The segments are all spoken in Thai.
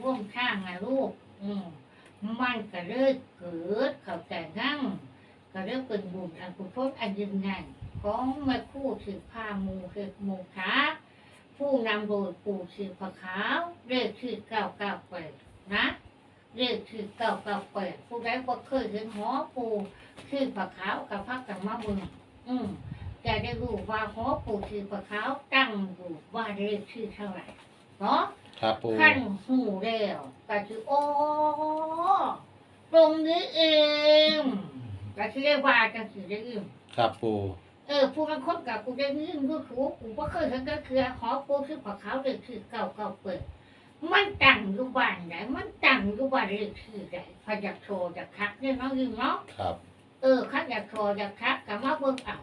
ร่วมข้างนะลูก อืมมันก็เลยเกิดเข้าใจงั้งก็เรียกเป็นบุญอันกุศลอันยิ่งใหญ่ของแม่คู่ถือผ้ามูเห็ดมูขาผู้นำโดยปู่สือผาขาวเลขชื่อเก้าเก้าแปดนะเลขชื่อเก้าเก้าแปดผู้ใดก็เคยเห็นหอปู่ชื่อผาขาวกับพักกันมาเมืองอืมจะได้รู้ว่าหอปู่ชื่อผาขาวตั้งอยู่ว่าเลขชื่อเท่าไหร่เนาะ ครับปูขั้นหูแล้วก็คือโอ้ตรงนี้เองก็คือเรียกว่าจังสิได้ยินครับปูเออผู้มันคนกับกูได้ยินก็คือกูก็เคยเห็นก็คือหอปูคือผักขาวเลยคือเก่าเก่าเปิดมันตั้งอยู่บ้านไหนมันตั้งอยู่บ้านเลยคือไหนพอยากโชว์อยากคักเนี่ยเนาะยิงเนาะครับ เออข้าอยากโชว์อยากคักกับมาเบิ่งเอา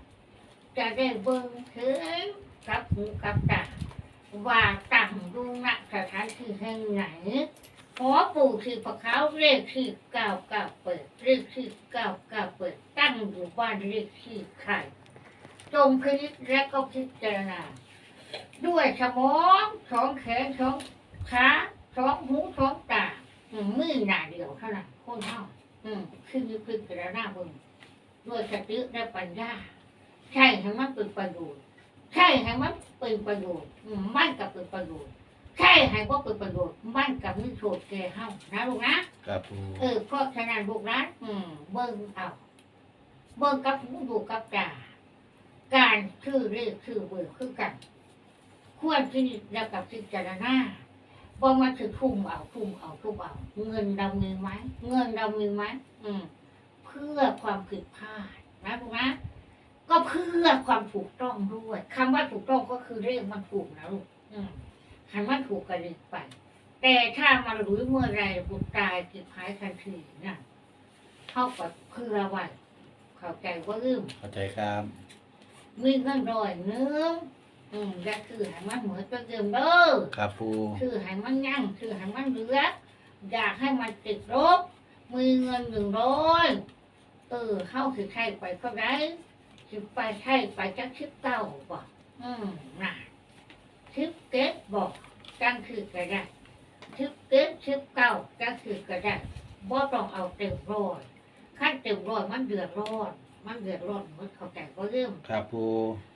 จะได้เบิ่งถึงกับหูกับตา ว่าตั้งดูณสถานที่แห่งไหนหอปู่ที่พระเขาเลขที่เก้าเก้าเปิดเลขที่เก้าเก้าเปิด ตั้งอยู่บ้านเลขที่ใครจงพิจและก็พิจารณา ด้วยสมองสองแขนสองขาสองหูสองตาอืมือหน้าเดียวเท่านั้นคนเท่าอืมคือมีพิจารณาบิ่งด้วยสติและปัญญาใช่ให้งมันเป็นประโยชน์ ใช่ให้มันเป็นประโยชน์อืมมันกับเป็นประโยชน์ใช่ให้ว่าเป็นประโยชน์มันกับมีโทษแก่เฮานะลูกนะครับปูเออเพราะฉะนั้นลูกนะอืมเบิ่งเอาเบิ่งกับหูดูกับตาการชื่อเรียกชื่อเบอร์คือกัน ควรที่แล้วกับพิจารณาว่ามันคือทุ่มเอาทุ่มเอาทุ่มเอาเงินเรามีไหมเงินเรามีไหมอืมเพื่อความผิดพลาดนะลูกนะ ก็เพื่อความถูกต้องด้วยคำว่าถูกต้องก็คือเรียกมันถูกนะลูกอืมหันมันถูกกันเลยไป แต่ถ้ามันรู้เมื่อไรบุตรตายกิบหายทันทีนะเท่ากับเพื่อไว้เข้าใจว่าลืมเข้าใจครับ มีเงินร้อยหนึงอืมอย่าคือให้มันเหมือนตัวเดิมเด้อครับปูคือให้มันยั่งคือให้มันเหลืออยากให้มันติดลบมีเงินหนึ่งร้อยเออเข้าคือใช่ไปก็ได้ สิไปใช่ไปจักชิบเก้าบอกอืมน่ะชิบเก็ดบอกจังคือก็ได้ชิบเก็ดชิบเก้าจังคือก็ได้บ่ต้องเอาเต็มร้อยขั้นเต็มร้อยมันเดือดร้อน มันเดือดร้อนมันเข้าใจก็เริ่มครับปู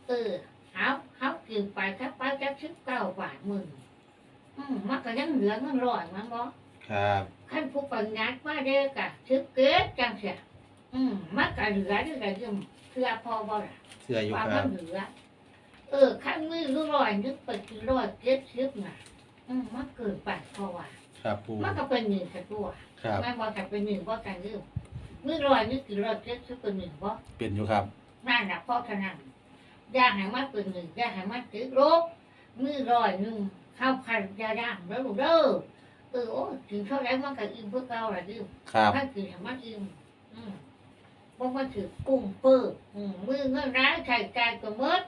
เออเขาเขากินไปแค่ไปแค่ชิบเก้าบาทหมื่นอืมมันก็ยังเหลือเงินร้อยมันบ่ครับขั้นผู้ปัญญาว่าเด็กอะชิบเกิดจังเสียอืมมันก็เหลือด้วยกันยัง เพื่อพอบ่ล่ะเสื้ออยู่ความครัมับ นเหลือ เออขั้นมือรู้ร้อยนึกไปกี่ร้อยเก็บชิบน่ะอืมมันเกินไปเพราะว่า ครับปูมันก็เป็นหนึ่งสักตัวครับแม่บอกกันเป็นหนึ่งว่ากันเรื่องมือร้อยนึกกี่ร้อยเก็บชิบเป็นหนึ่งบ่ เป็นอยู่ครับ นั่นนะเพราะฉะนั้นอย่าให้มันเป็นหนึ่งอย่าให้มันติดลบมือร้อยหนึ่งเข้าพันยาด่างแล้วลูกเด้อเออโอ้ถึงเท่าไรมันก็อิ่มเพื่อเก่าละดิวครับ ถ้ากินให้มันอิ่มอืม เพราะมันถือกุ้งเปิ้ลอืมมือเงินร้ายใช้ใจายก็หมด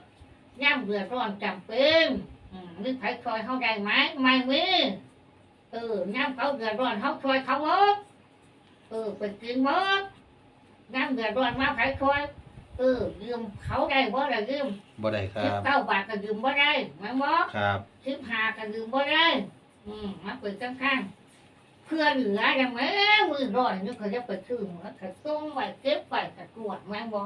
ย่ำเดือดร้อนจำเป็นอืมมีไผคอยเขาได้ไหมไม่มีเออย่ำเขาเดือดร้อนเขาคอยเขาหมดเออไปกินหมดย่ำเดือดร้อนมาไผคอยเออยืมเขาได้บ่ได้ยืมบ่ได้คสิบรับเก้าบาทก็ยืมบ่ได้แม่นบ่ครับสิบห้าก็ยืมบ่ได้อืมมาเปิดข้างๆ เพื่อเหลือได้ไหมมือร้อนนี่เขาจะไปซื้อมาก็ส่งไว้เก็บไว้ก็ตรวจแม่นบ่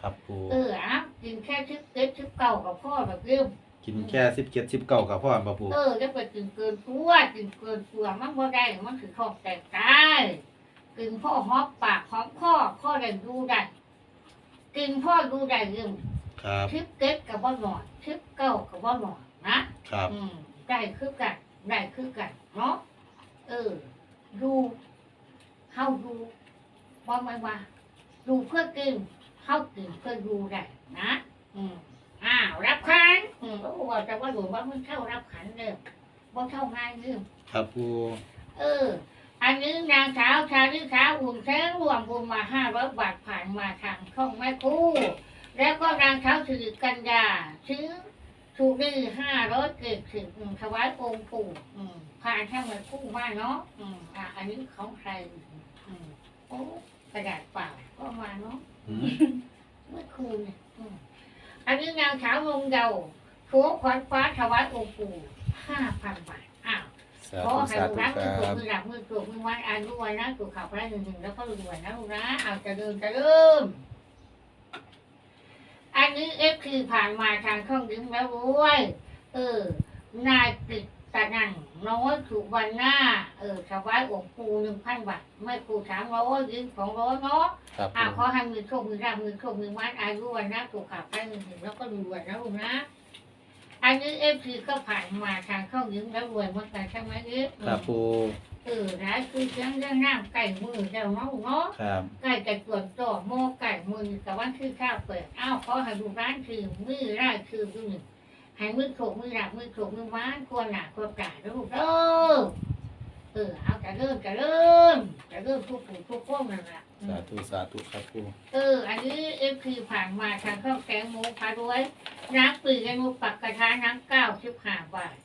ครับปูเอออะกินแค่ชิบเก็บชิบเก้ากับพ่อแบบยืมกินแค่สิบเจ็ดสิบเก้ากับพ่อปะปูเออจะไปกินเกินตัวกินเกินตัวมันบ่ได้มันคือท้องแตกตายกินพ่อหอมปากหอมคอข้อได้ดูได้กินพ่อดูได้ยืมครับชิปเก็ตกับว่าหน่อยชิปเก้ากับว่าหน่อยนะครับอืมได้คือกันได้คือกันเนาะเออ ดูเข้าดูว่าไม่ว่า ดูเพื่อกินเข้ากินเพื่อดูได้นะอืมอ้าวรับขันอืมโอ้ว่าแต่ว่าหลวงว่ามันเข้ารับขันเลยว่าเข้าง่ายเลยครับปูเออ อันนี้นางสาวชาลิสาอุ่นแสงรวมบุญมาห้าร้อยบาทผ่านมาทางช่องแม่คู่แล้วก็นางเท้าสิริกัญญาซื้อ ถูกได้ห้าร้อยเกศสิบอืมถวายองค์ปู่อืมผ่านทางแม่คู่มาเนาะอืมอะอันนี้ของใครอืมโอ้กระดาษเปล่าก็มาเนาะอืมเมื่อคืนเนี่ยอืมอันนี้นางสาวลงเยาว์ผัวขวัญฟ้าถวายองค์ปู่ห้าพันบาทอ้าวสาขอธุให้สาลูกธุรักคมือรัถูกบมือหลับมือถูกมือวันอายุวันนะถูกข่าวพระหนึ่งหนึ่งแล้วก็รวยนะลูกนะเอาจะเดินจะเริ่ม อันนี้เอฟคือผ่านมาทางช่องยิ้มแล้วรวยเออ นายกิตตะนันน้อยถูกวันหน้า เออถวายองค์ปูหนึ่งพันบาทไม่ครูสามร้อยยิ้มสองร้อยเนาะครับอ่าปูขอให้มือโชคมือราบมือโชคมือมันอายุวันนะถูกข่าวพระหนึ่งหนึ่งแล้วก็รวยนะลูกนะอันนี้เอฟซีก็ผ่านมาทางช่องยิ้มแล้วรวยเหมือนกันใช่ไหมเอฟครับปู เออนะคือเสียงเรื่องน้ำไก่มือเจ้าเนาะเนาะครับไก่จะตรวจต่อโม่ไก่มือแต่ว่าคือข้าวเปิดอ้าวขอให้ดูร้านคือมือไร่คือดูหนึ่งให้มือโขกมือหลักมือโขกมือม้านควรหนักควรกาลูกเออเออเอาจะเริ่มจะเริ่มจะเริ่มทุกผู้ทุกคนนั่นแหละอืสามธุสาธุครับปูเออ อันนี้เอฟคือผ่านมาทางข้าวแกงหมูพาด้วยน้ำปีกันมูปักกระทะน้ำเก้าสิบห้าบาท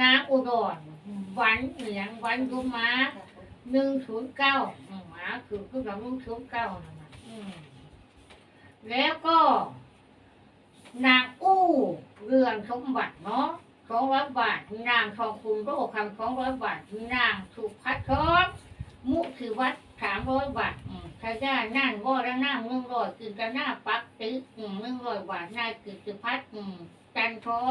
น้ำอุดรหวันเหลียงหวันยุม้าหนึ่งศูนย์เก้าหมาคือคือเราหนึ่งศูนย์เก้านะมันอืมแล้วก็ นางอู้เรือนสมบัติเนาะสองร้อยบาท นางทองคุณโรคคำสองร้อยบาท นางสุพัฒทองมุคือวัดสามร้อยบาทอืมขย่านั่งว่าแล้วนั่งหนึ่งร้อยกินกันหน้าปักตึ๊กอืมหนึ่งร้อยบาทนายกิจพัฒน์อืมจันทอ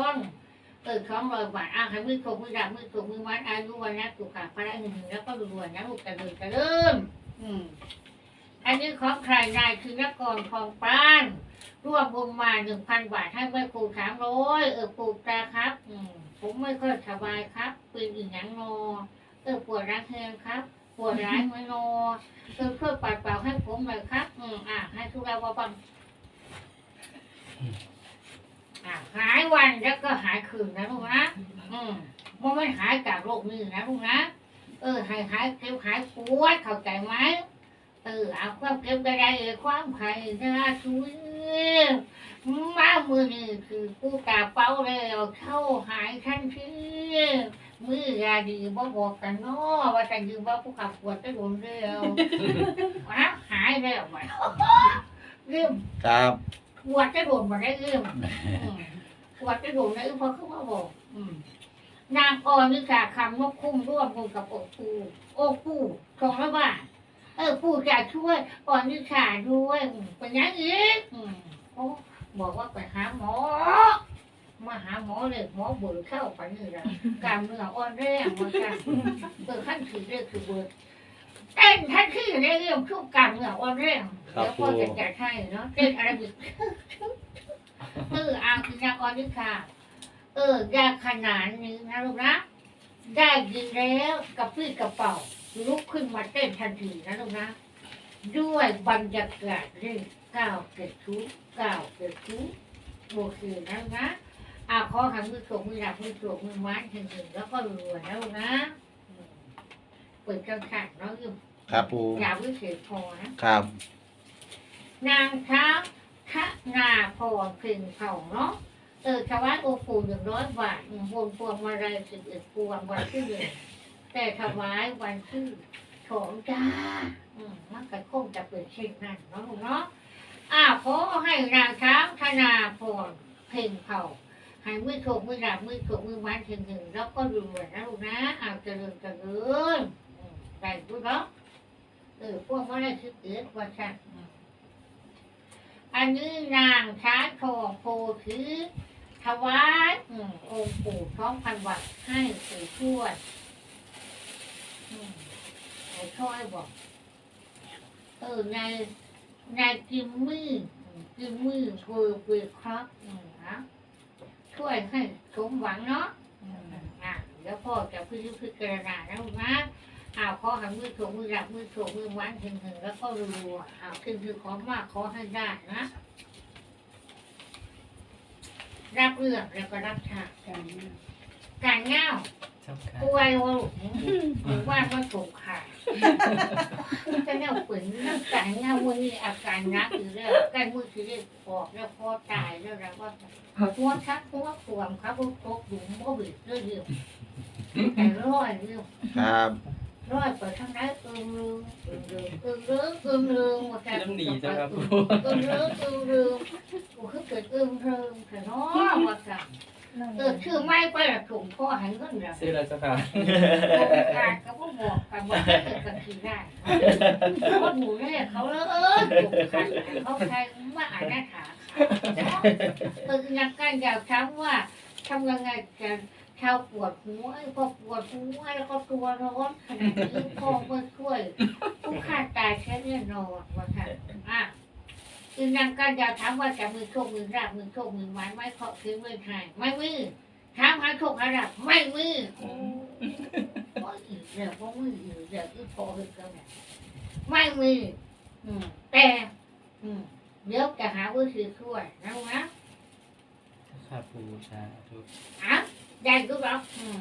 งเออสองร้อยบาทอะให้มือโขกมือดับมือโขกมือวัดอายุวันนะสุขาพระหนึ่งแล้วก็รวยๆนะลูกกระเดินกระเริ่มอืมอันนี้ของใครนายคือนกรทองปานรวมวงมาหนึ่งพันบาทให้แม่ครูสามร้อยเออปู่ตาครับ อืมผมไม่ค่อยสบายครับเป็นอีกอย่างนอเออปวดรักแหงครับ ปวดร้ายไหมนอเออช่วยปัดเป่าให้ผมหน่อยครับ อืมอะให้ทุกเราบัง อะหายวันแล้วก็หายคืนนะลูกนะอืมมันไม่หายจากโรคนี้นะลูกนะเออหายหายเก็บหายปวดเข้าใจไหมเออเอาความเก็บกระไดความไข่นะช่วยมามือนี่คือกูกาเป้าแล้วเข้าหายทันทีมือยาดีบ่บอกกันเนาะว่าแต่ยืมว่าผู้ขับปวดจะโดนเร็วนะหายแล้วไปเรื่องครับ ปวดจะโดนมาได้เรื่องอืมปวดจะโดนได้เพราะเขามาบอกอืมนางออนนิสาคำนกคุ้มร่วมมือกับโอปูโอปูสองร้อยบาทเออปู่จะช่วยอ่อนวิชาด้วยเป็นอยังอีกอืมโอ้บอกว่าไปหาหมอ มาหาหมอเลยหมอเบิกเข้าไปนี่แหละกล้ามเนื้ออ่อนแรงมากันเบิกขั้นคือเรียกคือเบิกเต้นทันทีในเรื่องทุกกล้ามเนื้ออ่อนแรง เดี๋ยวพ่อจะจัดให้เนาะเต้นอะไรบิกเอออาคือนางอ่อนวิชาเออยาขนาดนี้นะลูกนะ ได้ยินแล้วกับพี่กระเป๋าลุกขึ้นมาเต้นทันทีนะลูกนะ ด้วยบรรยากาศเรื่องก้าวเกิดชุดก้าวเกิดชุดโอเคนะลูกนะอ่าขอหันมือโฉกมือหลับมือโฉกมือมัดถึงๆแล้วก็รวยนะลูกนะอืมเปิดกระขันเนาะอยู่ครับปูอย่าวิเศษพอนะ ครับ นางช้างทะนาพรเพึงเผาเนาะเออชาวบ้านโอปูหนึ่งร้อยบาทอืมพวงมาลัยสิบเอ็ดพวงวันที่หนึ่งแต่ถวายวันที่สองจ้าอืมมันก็คงจะเป็นเช่นนั้นเนาะเนาะอ้าวขอให้นางช้างธนาพรเพ่งเผาให้มือโถกมือหลับมือโถกมือมันถึงหนึ่งแล้วก็รวยนะลูกนะอ้าวเจริญเจริญอืมได้ดูเนาะเออพวกมันได้คิดเอ็ดว่าช่าง อันนี้นางช้าทองโพถือถวายองค์ปู่ท้องพันวัดให้ปู่ช่วยอืมไอ้ช่อยบอก เออในายนายกิมมี่อืมกิมมี่เวอร์เวอร์ครับนะช่วยให้สมหวังเนาะอะเดี๋ยวพ่อจะพิจพิจารณาแล้วนะ อ้าวขอหันมือถูกมือหลับมือถูกมือวันถึงถึงแล้วก็รัวอ้าวคือคือขอมากขอให้ได้นะ รับเรื่องแล้วก็รับฉากการเง่าเจ้าค่ะป่วยวะลูกหรือว่ามันถูกขาดจะเนี่ยฝืนร่างกายเนี่ยวันนี้อาการหนักอยู่แล้วใกล้มือคือเรียกออกแล้วพอตายแล้วแล้วก็หัวชักหัวขวมครับพวกตกหลุมบ่บิดเรื่อยๆแต่ร้อยเรื่องครับ ร้อยไปทางไหนเอิงลืมเอิงลืมเอิงลืมเอิงลืมหมดแต่น้ำดีเจ้าค่ะปูเอิงลืมเอิงลืมกูคือเกิดเอิงลืมแต่น้อว่าสั่งเออชื่อไม่ไปละถุงพ่อหันเงินละซื้อแล้วเจ้าค่ะขาก็บ่บอกกันว่าเกิดกันทีได้เพราะหนูเนี่เขาเลยเออถูกขัดเขาใครว่าอ่านหน้าขาเออนักการอยากถามว่าทำยังไงกัน ชาวปวดหัวไอ้พอปวดหัวแล้วก็ตัวร้อนขนาดนี้พ่อเมื่อช่วยผู้ฆ่าตายแค่แน่นอนว่าค่ะอะคือนางการอยากถามว่าจะมือโชคมือราบมือโชคมือไม้ไม่เคาะคือมือไทยไม่มือถามหาโชคหาราบไม่มือว่าอีกแล้วว่ามืออีกแล้วคือพอคือกันเนี่ยไม่มืออืมแต่อืมเดี๋ยวจะหาวิธีช่วยนะลูกนะครับปูชาทุกอะ ได้ก็รับอืม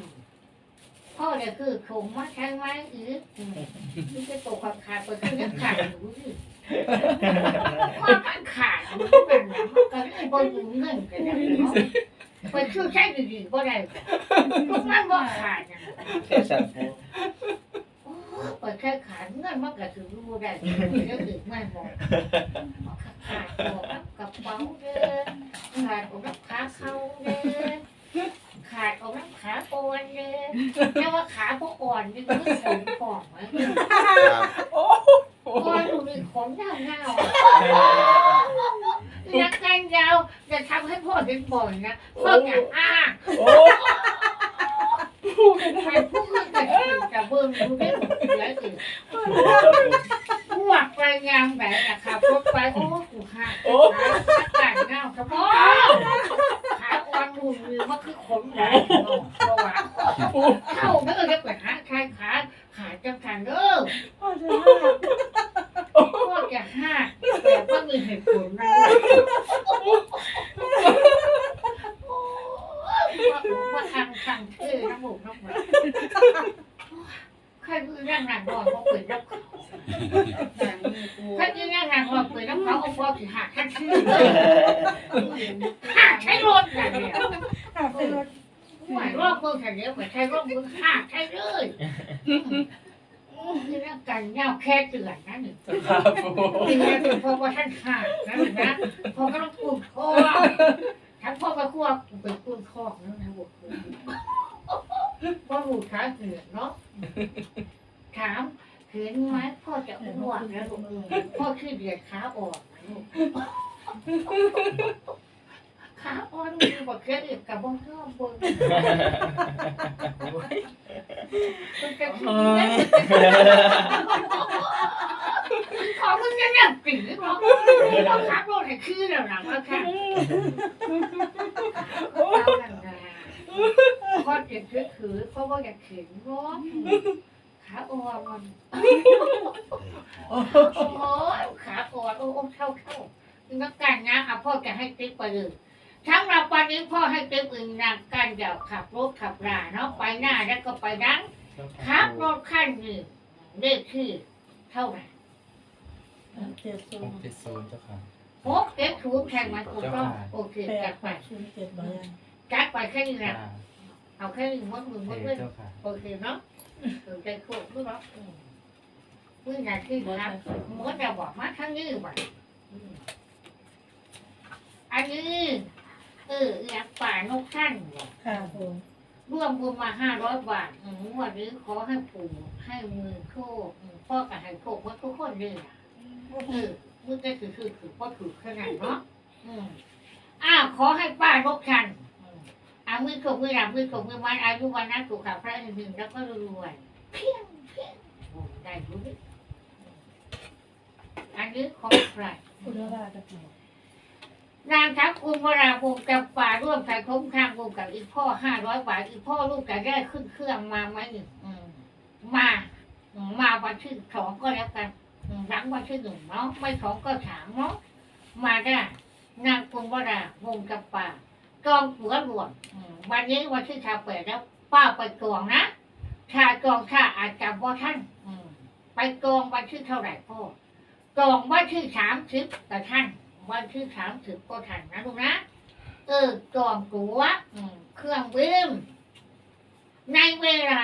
พ่อเนี่ยคือคงมาใช้ไม้อีกอืมนี่จะตกความขาดไปคือยังขาดอยู่สิพ่อมันขาดอยู่กันนะมันก็เลยบออยู่เงินกันนะเนาะไปชื่อใช้ดีๆก็ได้ทุกมันบ่ขาดนะเทศปูเปิดแค่ขาดเงินมันก็ถือรู้ได้เดี๋ยวถึงไม่บอกขาดบอกรับกระเป๋าเด้อขาดออกรับขาเข้าเด้อ ขาดออกรับขาโอนเด้อแค่ว่าขาพวกอ่อนนี่มันขนฟองไหมครับอ่อนดูมีขนยาวเงานักการยาวจะทำให้พ่อเป็นบ่อยนะพ่ออยากอ้าโอ้ใครพูดกันจะเบิ่งดูได้หมดเลยสิหวักไปงามแบบนะครับรถไปโอ้กูหักขาขาเงาครับพ่อขาอ่อนมือมือมัน คือขนหลมเพราะว่าเข้าไม่เออจะไปหาใครขาขาจังขันเด้อพ่อจะห้าพ่อจะห้าแต่พ่อมีเหตุผลนะว่าทางทางเท่น้ำมูกน้ำมันใครมือร่างหนักบ่อยเพราะเปิดรับเขา ถ้าที่นั่งงานเราเปิดน้ำเขาเอาพอสิหักทันทีเลยหักใช้รถอย่างเดียวหมายรอบมือแค่เดียวเหมือนใช้รอบมือหักใช้เลยคือร่างกายเงาแค่เตือนนะหนึ่ง เจ้าค่ะปู คือแค่ เป็นพราะว่าท่านขาดนะหนึ่งนะพ่อก็ต้องปูนคอทั้งพ่อกับขั้วเป็นปูนคอกนะนะบุกพ่อหูขาเสือเนาะถามเขินไหมพ่อจะอ้วนแล้วลูกพ่อคือเดียดขาออกนะลูก ขาอ่อนมีบอกแค่เด็กกับบ้องชอบเบิ้งมันจะขี้เล่นขอมึงยังยังปีเนาะเราขาโดนให้ขี้แล้วนะว่าค่ะพ่อเจ็บถือเพราะว่าอยากเข็นเนาะขาอ่อนมันโอ้ยขาปวดโอ้เข้าเข้านักการนะอะพ่อจะให้ติ๊กไปเลย ทั้งเราวันนี้พ่อให้ติ๊กอื่นนางการเดี๋ยวขับรถขับราเนาะไปหน้าแล้วก็ไปดังขับรถขั้นหนึ่งเลขที่เท่าไหร่เจ็ดศูหนกย์เจ็ดศูนย์เจ้าค่ะ หกเจ็ดถูกแทงมาถูกต้องโอเคแปจัดดไปศูนย์เจ็ดบาทจัดไปแค่นี้แหละอ่าเอาแค่นี้มดมือมดเทเล่นเจ้าค่ะ โอเคเนาะถึงใจโคตรรู้เนาะอืมเมื่อไหร่ที่ครับ มดจะบอกมาทั้งนี้ว่ะอืมอันนี้ เอออยากป่านกท่านว่ะค่ะผมร่วมบุญมาห้าร้อยบาทอืมวันนี้ขอให้ปู่ให้มือโชคอืมพ่อกับให้โชคว่าทุกคนเลยอะเออมือจะถือคือถือพ่อถือขนาดเนาะอืมอ้าวขอให้ป้านกท่านอืมอามือโชคมือหลังมือโชคมือมันอายุวันนั้นถูกข่าวพระหนึ่งแล้วก็รวยๆเพียงเพียงโอ้ได้รู้ดิอันนี้ของใคร คุณราชการ นางทัพคุณวราภูมิกับป่าร่วมใส่คุ้มข้างวงกับอีกพ่อห้าร้อยบาทอีกพ่อลูกจะได้ขึ้นเครื่องมาไหมอืมมา มาวันที่สองก็แล้วกันหลังวันที่หนึ่งเนาะไม่สองก็สามเนาะมาได้นางคุณวราวงกับป่าจองหัวหลวงอืมวันนี้วันที่ชาเปิดแล้ว ป้าไปจองนะชาจองชาอาจจะบ่ท่านไปจองวันที่เท่าไหร่พ่อจองวันที่สามสิบกับท่าน วันที่สามสิบก็ทันนะลูกนะเออจองตัวเครื่องบินในเวลา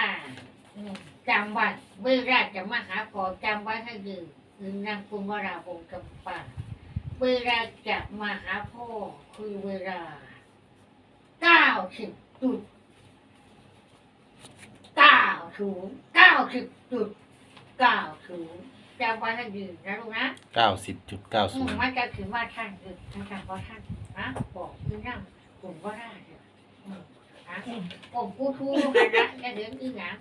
จำไว้เวลาจะมาหาพอจำไว้ให้ดีคือนางคุณวราบงกับป่าเวลาจะมาหาพ่อคือเวลาเก้าสิบจุดเก้าศูนย์เก้าสิบจุดเก้าศูนย์ จำไว้ให้ดีนะลูกนะเก้าสิบจุดเก้าอืศูมนย์มันจะถือว่าท่านคือท่านจำว่าท่านนะบอกคือนั่งกลุ่มว่าได้เลยอืมนะกลุ่มผู้ทู้กันนะจะเดินอีหยัง